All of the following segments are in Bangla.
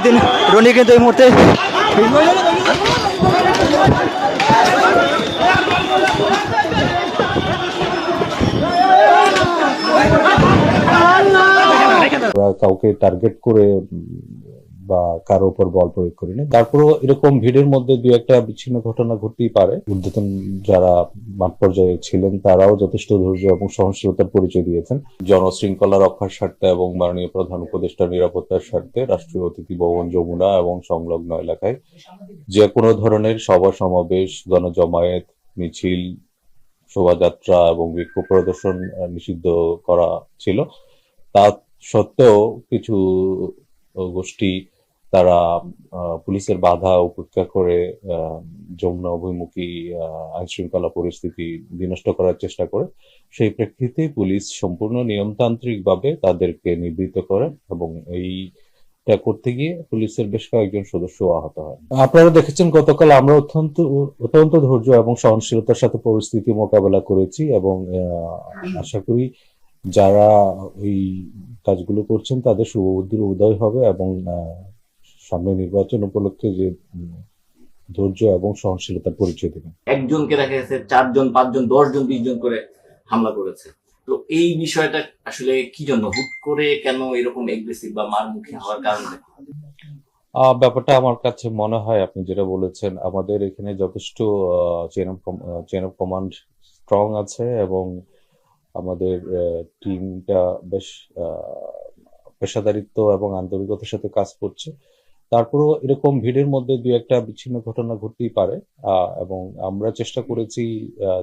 মহিউদ্দিন রনি কিন্তু এই মুহূর্তে কাউকে টার্গেট করে বা কারও উপর বল প্রয়োগ করিনি তারপরেও এরকম ভিড়ের মধ্যে দু একটা বিচ্ছিন্ন ঘটনা ঘটতেই পারে। ঊর্ধ্বতন যারা মাঠ পর্যায়ে ছিলেন, তারাও যথেষ্ট ধৈর্য এবং সহনশীলতার পরিচয় দিয়েছেন। জনশৃঙ্খলা রক্ষার স্বার্থে এবং মাননীয় প্রধান উপদেষ্টার নিরাপত্তার স্বার্থে রাষ্ট্রীয় অতিথি ভবন যমুনা এবং সংলগ্ন এলাকায় যে কোনো ধরনের সভা, সমাবেশ, গণজমায়েত, মিছিল, শোভাযাত্রা এবং বিক্ষোভ প্রদর্শন নিষিদ্ধ করা ছিল। তা সত্ত্বেও কিছু গোষ্ঠী তারা পুলিশের বাধা উপেক্ষা করে যমুনা অভিমুখী আইন শৃঙ্খলা পরিস্থিতি বিনষ্ট করার চেষ্টা করে। সেই প্রেক্ষিতে পুলিশ সম্পূর্ণ নিয়মতান্ত্রিকভাবে তাদেরকে নিবৃত্ত করে এবং এইটা করতে গিয়ে পুলিশের বেশ কয়েকজন সদস্য আহত হয়। আপনারা দেখেছেন গতকাল আমরা অত্যন্ত অত্যন্ত ধৈর্য এবং সহনশীলতার সাথে পরিস্থিতি মোকাবেলা করেছি এবং আশা করি যারা এই কাজগুলো করছেন তাদের শুভবুদ্ধির উদয় হবে এবং সামনে নির্বাচন উপলক্ষে যে ধৈর্য এবং সহনশীলতার পরিচয় দেবেন। একজনকে দেখা গেছে চারজন পাঁচজন দশজন বিশ জন করে হামলা করেছে। তো এই বিষয়টা আসলে কি জন্য? হুট করে কেন এরকম এগ্রেসিভ বা মারমুখী হওয়ার কারণে? ব্যাপারটা আমার কাছে মনে হয় আপনি যেটা বলেছেন আমাদের এখানে যথেষ্ট chain of chain of command strong আছে এবং আমাদের টিমটা বেশ পেশাদারিত্ব এবং আন্তরিকতার সাথে কাজ করছে। তারপরেও এরকম ভিড়ের মধ্যে দু একটা বিচ্ছিন্ন ঘটনা ঘটতেই পারে আহ, এবং আমরা চেষ্টা করেছি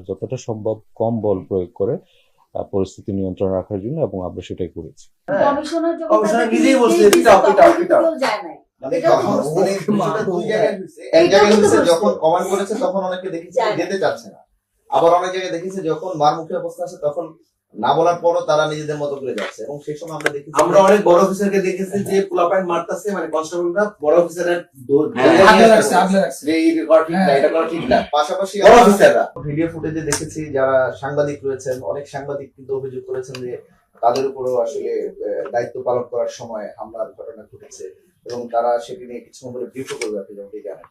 যতটা সম্ভব কম বল প্রয়োগ করে আহ, পরিস্থিতি নিয়ন্ত্রণ রাখার জন্য এবং আমরা সেটাই করেছি। কমিশনার যখন কমান্ড করেছে তখন অনেকে দেখেছে। যেতে চাচ্ছে না। আবার অনেক জায়গায় দেখেছে যখন মারমুখী অবস্থা আছে তখন না বলার পরও তারা নিজেদের মতো করে যাচ্ছে এবং সেই সময় আমরা দেখেছি আমরা অনেক বড় অফিসারকে দেখেছি যে পোলাপাইন মারতাছে মানে কনস্টেবলরা বড় অফিসারের হ্যাঁ, দৌড়ে আগলে নিয়ে রাখছে, আসছে। আগলে রাখছে। যে এই করা ঠিক না এটা করা ঠিক না পাশাপাশি বড় অফিসাররা ভিডিও ফুটেজে দেখেছি যারা সাংবাদিক রয়েছেন অনেক সাংবাদিক কিন্তু অভিযোগ করেছেন যে তাদের উপরও আসলে দায়িত্ব পালন করার সময় হামলার ঘটনা ঘটেছে এবং তারা সেটি নিয়ে কিছু করে ব্রিফও করবে আপনি যেমনটি জানেন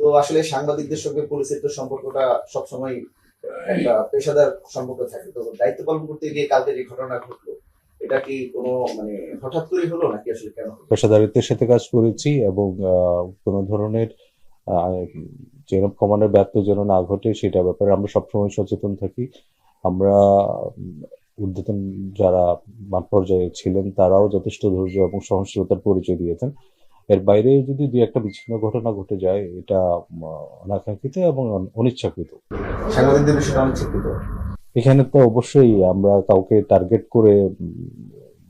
তো আসলে সাংবাদিকদের সঙ্গে পুলিশের তো সম্পর্কটা সবসময় একটা পেশাদার সম্পর্ক থাকে। তো দায়িত্ব পালন করতে গিয়ে কালকে যে ঘটনা ঘটলো এটা কি কোনো মানে হঠাৎ করেই হলো নাকি আসলে কেন পেশাদারিত্বের সাথে কাজ করেছি এবং কোনো ধরনের অফ কমান্ডের ব্যর্থ যেন না ঘটে সেটা ব্যাপারে আমরা সবসময় সচেতন থাকি। আমরা ঊর্ধ্বতন যারা মাঠ পর্যায়ে ছিলেন তারাও যথেষ্ট ধৈর্য এবং সহনশীলতার পরিচয় দিয়েছেন। এর বাইরে যদি দুই একটা বিচ্ছিন্ন ঘটনা ঘটে যায় এটা অনাকাঙ্ক্ষিত এবং অনিচ্ছাকৃত। সাংবাদিকদের বিষয়টা অনেক এখানে তো অবশ্যই আমরা কাউকে টার্গেট করে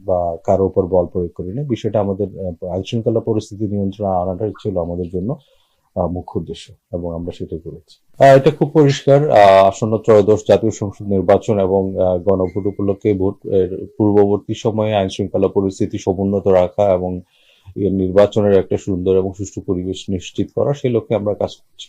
বা কারও উপর বল প্রয়োগ করি না। বিষয়টা আমাদের আইন শৃঙ্খলা পরিস্থিতি নিয়ন্ত্রণ আনাটাই ছিল আমাদের জন্য মুখ্য উদ্দেশ্য এবং আমরা সেটাই করেছি। এটা খুব পরিষ্কার। আহ, আসন্ন ত্রয়োদশ জাতীয় সংসদ নির্বাচন এবং গণভোট উপলক্ষে ভোট পূর্ববর্তী সময়ে আইন শৃঙ্খলা পরিস্থিতি সমুন্নত রাখা এবং নির্বাচনের একটা সুন্দর এবং সুষ্ঠু পরিবেশ নিশ্চিত করা সেই লক্ষ্যে আমরা কাজ করছি।